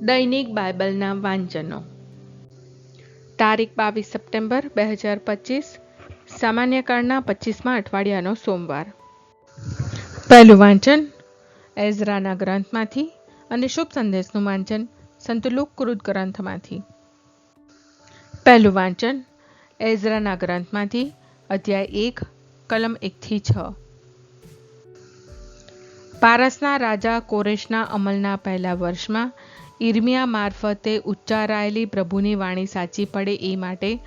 દૈનિક બાઇબલના વાંચનો. તારીખ બાવીસ સપ્ટેમ્બર બે હજાર પચીસ, સામાન્ય કાળના પચીસમાં અઠવાડિયાનો સોમવાર. પહેલું વાંચન, એઝરાના ગ્રંથમાંથી અને શુભ સંદેશનું વાંચન સંતુલુક કૃત ગ્રંથમાંથી. પહેલું વાંચન, એઝરાના ગ્રંથમાંથી, અધ્યાય એક, કલમ એકથી છ. પારસના રાજા કોરેશના અમલના પહેલા વર્ષમાં ઇર્મિયા મારફતે ઉચ્ચારાયેલી પ્રભુની વાણી સાચી પડે એ માટે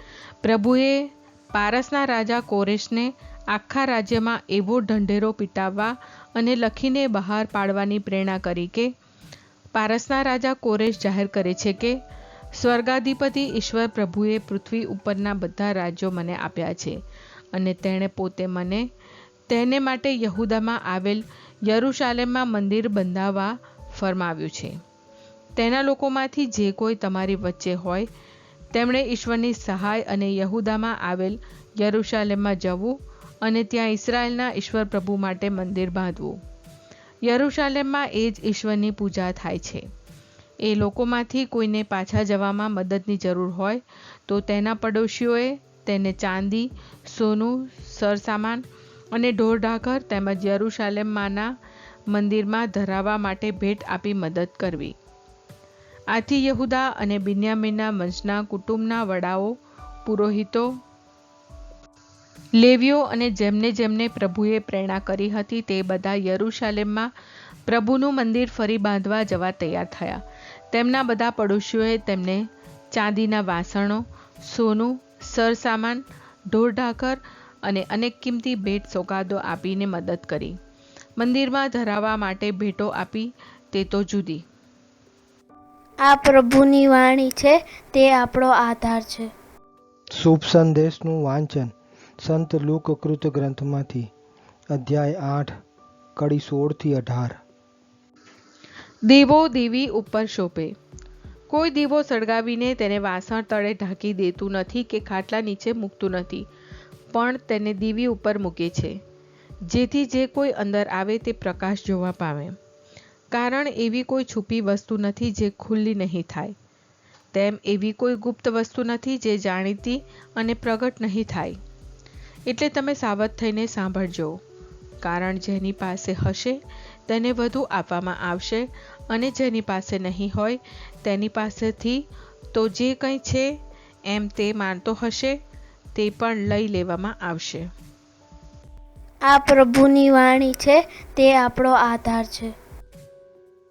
પ્રભુએ પારસના રાજા કોરેશને આખા રાજ્યમાં એવો ઢંઢેરો પીટાવવા અને લખીને બહાર પાડવાની પ્રેરણા કરી કે પારસના રાજા કોરેશ જાહેર કરે છે કે, સ્વર્ગાધિપતિ ઈશ્વર પ્રભુએ પૃથ્વી ઉપરના બધા રાજ્યો મને આપ્યા છે અને તેણે પોતે મને તેને માટે યહુદામાં આવેલ યરુશાલેમમાં મંદિર બંધાવવા ફરમાવ્યું છે. તેના લોકોમાંથી જે કોઈ તમારી વચ્ચે હોય, તેમણે ઈશ્વરની સહાય અને યહુદામાં આવેલ યરુશાલેમમાં જવું અને ત્યાં ઈસરાયલના ઈશ્વર પ્રભુ માટે મંદિર બાંધવું. યરુશાલેમમાં એ જ ઈશ્વરની પૂજા થાય છે. એ લોકોમાંથી કોઈને પાછા જવામાં મદદની જરૂર હોય, તો તેના પડોશીઓએ તેને ચાંદી, સોનું, સરસામાન અને ઢોરઢાકર તેમજ યરુશાલેમમાંના મંદિરમાં ધરાવવા માટે ભેટ આપી મદદ કરવી. આથી યહુદા અને બિન્યામીનના વંશના કુટુંબના વડાઓ, પુરોહિતો, લેવીઓ અને જેમને જેમને પ્રભુએ પ્રેરણા કરી હતી તે બધા યરુશાલેમમાં પ્રભુનું મંદિર ફરી બાંધવા જવા તૈયાર થયા. તેમના બધા પડોશીઓએ તેમને ચાંદીના વાસણો, સોનું, સરસામાન ઢોરઢાકર અને અનેક કિંમતી ભેટ સોગાદો આપીને મદદ કરી. મંદિરમાં ધરાવવા માટે ભેટો આપી તે તો જુદી આ પ્રભુની વાણી છે તે આપણો આધાર છે. શુભ સંદેશનું વાંચન સંત લોકકૃત ગ્રંથમાંથી અધ્યાય આઠ કડી સોળથી અઢાર. દીવો દીવી ઉપર શોભે. કોઈ દીવો સળગાવીને તેને વાસણ તળે ઢાંકી દેતું નથી કે ખાટલા નીચે મૂકતું નથી પણ તેને દીવી ઉપર મૂકે છે. જેથી જે કોઈ અંદર આવે તે પ્રકાશ જોવા પામે. કારણ એવી કોઈ છુપી વસ્તુ નથી જે ખુલ્લી નહીં થાય. તેમ એવી કોઈ ગુપ્ત વસ્તુ નથી જે જાણીતી અને પ્રગટ નહીં થાય. એટલે તમે સાવધ થઈને સાંભળજો. કારણ જેની પાસે હશે, તેને વધુ આપવામાં આવશે અને જેની પાસે નહીં હોય, તેની પાસેથી તો જે કંઈ છે એમ તે માનતો હશે, તે પણ લઈ લેવામાં આવશે. આ પ્રભુની વાણી છે, તે આપણો આધાર છે.